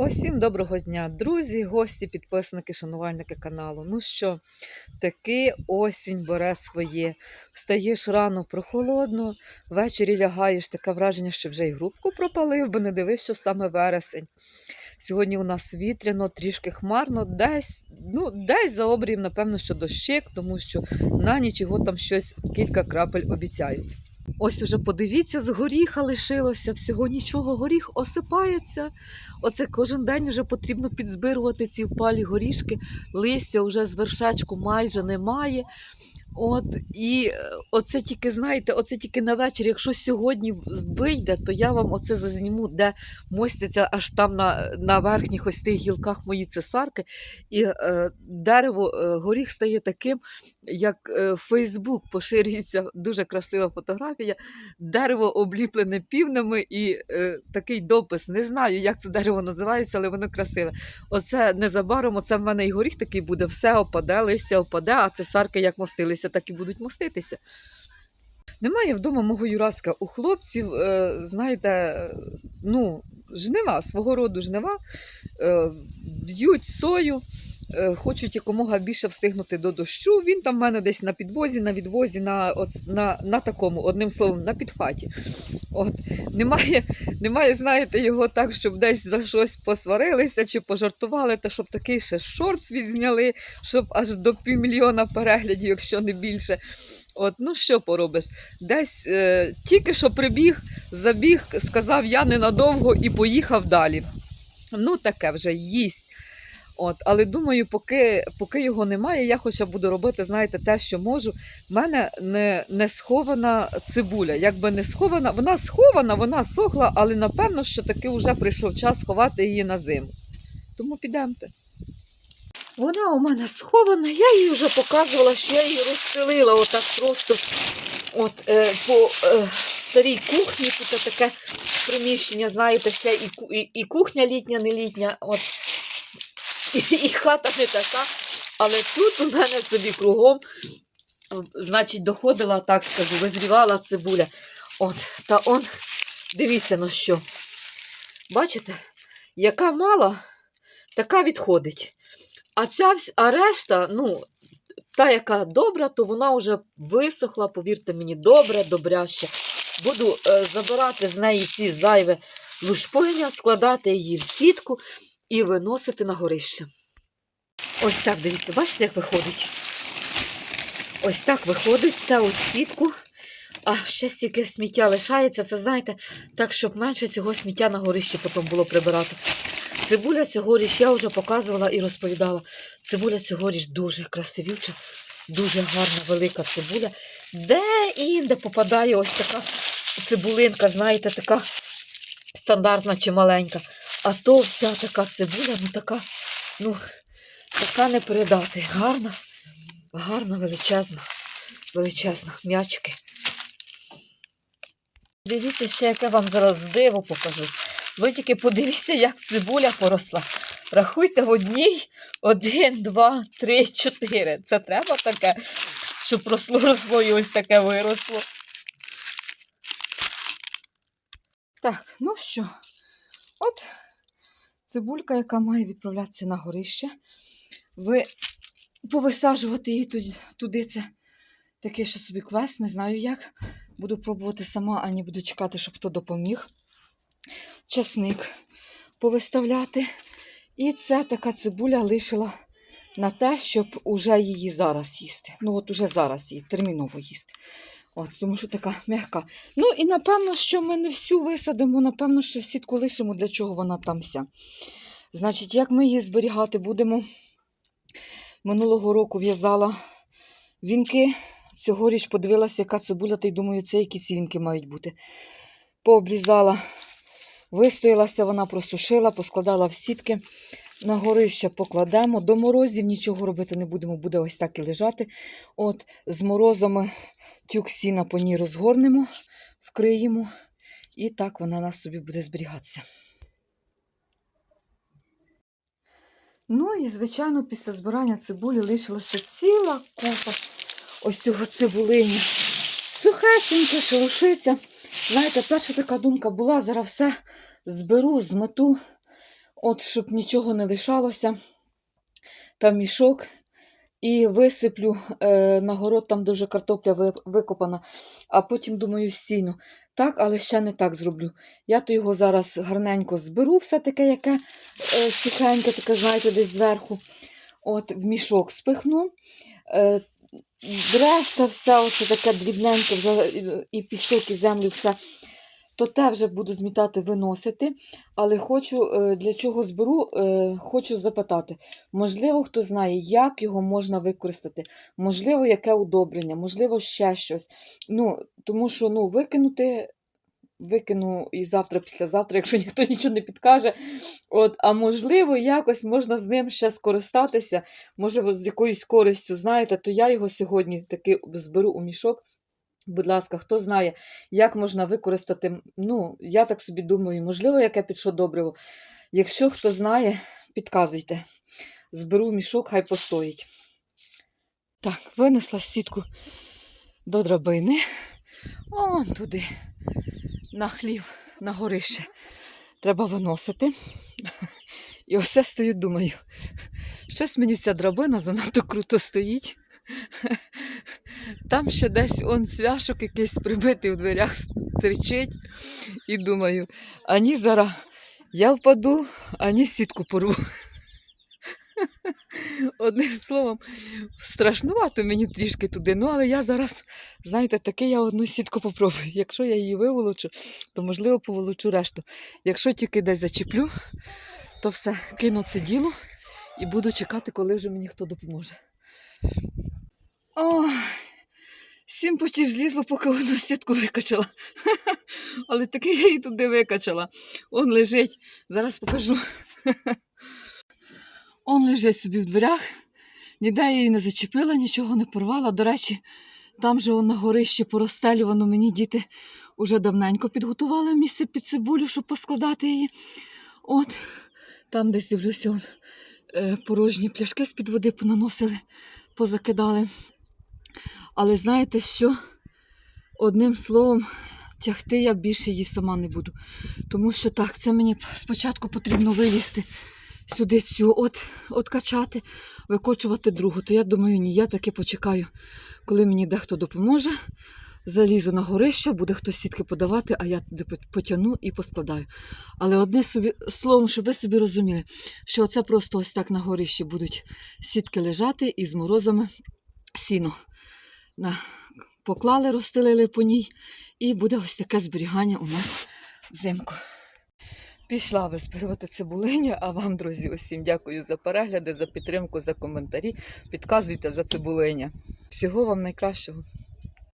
Усім доброго дня, друзі, гості, підписники, шанувальники каналу. Ну що, таки осінь бере своє. Встаєш рано прохолодно, ввечері лягаєш, таке враження, що вже й грубку пропалив, бо не дивись, що саме вересень. Сьогодні у нас вітряно, трішки хмарно, десь, ну, десь за обрієм, напевно, що дощик, тому що на ніч його там щось кілька крапель обіцяють. Ось уже подивіться, з горіха лишилося, всього нічого, горіх осипається. Оце кожен день вже потрібно підзбирувати ці впалі горішки, листя вже з вершечку майже немає. От, і е, оце тільки, знаєте, оце тільки на вечір, якщо сьогодні вийде, то я вам оце зазніму, де мостяться аж там на, на верхніх ось тих гілках мої цесарки. І е, дерево, е, горіх стає таким, як е, Фейсбук поширюється дуже красива фотографія. Дерево обліплене півнами і е, такий допис. Не знаю, як це дерево називається, але воно красиве. Оце незабаром, оце в мене і горіх такий буде, все опаде, листя опаде, а цесарки як мостилися, так і будуть моститися. Немає вдома мого Юраска. У хлопців, е, знаєте, ну, жнива, свого роду жнива, б'ють сою, е, хочуть якомога більше встигнути до дощу. Він там в мене десь на підвозі, на відвозі, на, на, на такому, одним словом, на підхваті. От, немає, немає, знаєте, його так, щоб десь за щось посварилися чи пожартували, та щоб такий ще шорт відзняли, щоб аж до півмільйона переглядів, якщо не більше. От, ну що поробиш? Десь е, тільки що прибіг, забіг, сказав я ненадовго і поїхав далі. Ну, таке вже їсть. От, але думаю, поки, поки його немає, я хоча буду робити, знаєте, те, що можу. В мене не, не схована цибуля. Якби не схована, вона схована, вона сохла, але напевно, що таки вже прийшов час сховати її на зиму. Тому підемте. Вона у мене схована, я їй вже показувала, що я її розстелила отак просто от, е, по е, старій кухні. Тут таке приміщення, знаєте, ще і, і, і кухня літня, не літня, от, і, хата не така. Але тут у мене собі кругом, значить, доходила, так скажу, визрівала цибуля. От, та он, дивіться на що. Бачите, яка мала, така відходить. А ця а решта, ну, та, яка добра, то вона вже висохла, повірте мені, добре, добряще. Буду е, забирати з неї ці зайве лушпиня, складати її в сітку і виносити на горище. Ось так, дивіться, бачите, як виходить? Ось так виходить це ось сітку. А ще стільки сміття лишається, це знаєте, так, щоб менше цього сміття на горищі потім було прибирати. Цибуля цьогоріч я вже показувала і розповідала. Цибуля цьогоріч дуже красивюча, дуже гарна, велика цибуля. Де інде попадає ось така цибулинка, знаєте, така стандартна чи маленька. А то вся така цибуля, ну така, ну, така не передати. Гарна, гарна, величезна, величезна, м'ячики. Дивіться, ще яке вам зараз диво покажу. Ви тільки подивіться, як цибуля поросла. Рахуйте в одній, один, два, три, чотири. Це треба таке, щоб росло, росло і ось таке виросло. Так, ну що, от цибулька, яка має відправлятися на горище. Ви повисаджувати її туди, це такий ще собі квест, не знаю як. Буду пробувати сама, а не буду чекати, щоб хто допоміг часник повиставляти. І це така цибуля лишила на те, щоб уже її зараз їсти. Ну, от уже зараз її терміново їсти. От, тому що така м'яка. Ну і напевно, що ми не всю висадимо, напевно, що сітку лишимо, для чого вона там вся. Значить, як ми її зберігати будемо? Минулого року в'язала вінки. Цьогоріч подивилася, яка цибуля, та й думаю, це які ці вінки мають бути. Пообрізала Вистоялася, вона просушила, поскладала в сітки. На горище покладемо. До морозів нічого робити не будемо, буде ось так і лежати. От, З морозами тюк сіна по ній розгорнемо, вкриємо. І так вона нас собі буде зберігатися. Ну і, звичайно, після збирання цибулі лишилася ціла купа ось цього цибулині. Сухесеньке, шелушиться. Знаєте, перша така думка була, зараз все зберу, змету. От, щоб нічого не лишалося. Там мішок. І висиплю е, на город, там де вже картопля викопана, а потім думаю сіно. Так, але ще не так зроблю. Я то його зараз гарненько зберу, все таке, яке е, сухеньке, таке, знаєте, десь зверху. От, в мішок спихну. Е, решта все, оце таке дрібненьке, і пісок, і землю, все. То те вже буду змітати, виносити. Але хочу, е, для чого зберу, е, хочу запитати. Можливо, хто знає, як його можна використати, можливо, яке удобрення, можливо, ще щось. Ну, тому що ну, викинути, викину і завтра, післязавтра, якщо ніхто нічого не підкаже. От, а можливо, якось можна з ним ще скористатися, може, з якоюсь користю, знаєте, то я його сьогодні таки зберу у мішок. Будь ласка, хто знає, як можна використати, ну, я так собі думаю, можливо, яке підщо добриво. Якщо хто знає, підказуйте. Зберу мішок, хай постоїть. Так, винесла сітку до драбини. Он туди, на хлів, на горище. Треба виносити. І оце стою, думаю. Щось мені ця драбина занадто круто стоїть. Там ще десь он цвяшок якийсь прибитий у дверях стричить. І думаю, ані зараз я впаду, ані сітку порву. Одним словом, страшнувато мені трішки туди. Ну, але я зараз, знаєте, таки я одну сітку попробую. Якщо я її виволочу, то можливо поволочу решту. Якщо тільки десь зачеплю, то все, кину це діло і буду чекати, коли вже мені хто допоможе. Ой, сім потів злізло, поки одну сітку викачала. Але таки я її туди викачала. Он лежить. Зараз покажу. Он лежить собі в дверях. Ніде її не зачепила, нічого не порвала. До речі, там же он на горищі поростелювано мені діти уже давненько підготували місце під цибулю, щоб поскладати її. От, там десь дивлюся, он, е, порожні пляшки з-під води понаносили, позакидали. Але знаєте що? Одним словом, тягти я більше її сама не буду. Тому що так, це мені спочатку потрібно вилізти сюди цю, от, от качати, викочувати другу. То я думаю, ні, я таки почекаю, коли мені дехто допоможе. Залізу на горище, буде хтось сітки подавати, а я туди потягну і поскладаю. Але одне собі, словом, щоб ви собі розуміли, що це просто ось так на горищі будуть сітки лежати і з морозами сіно. Поклали, розстелили по ній, і буде ось таке зберігання у нас взимку. Пішла визбирати цибулиню, а вам, друзі, усім дякую за перегляди, за підтримку, за коментарі. Підказуйте за цибулиня. Всього вам найкращого.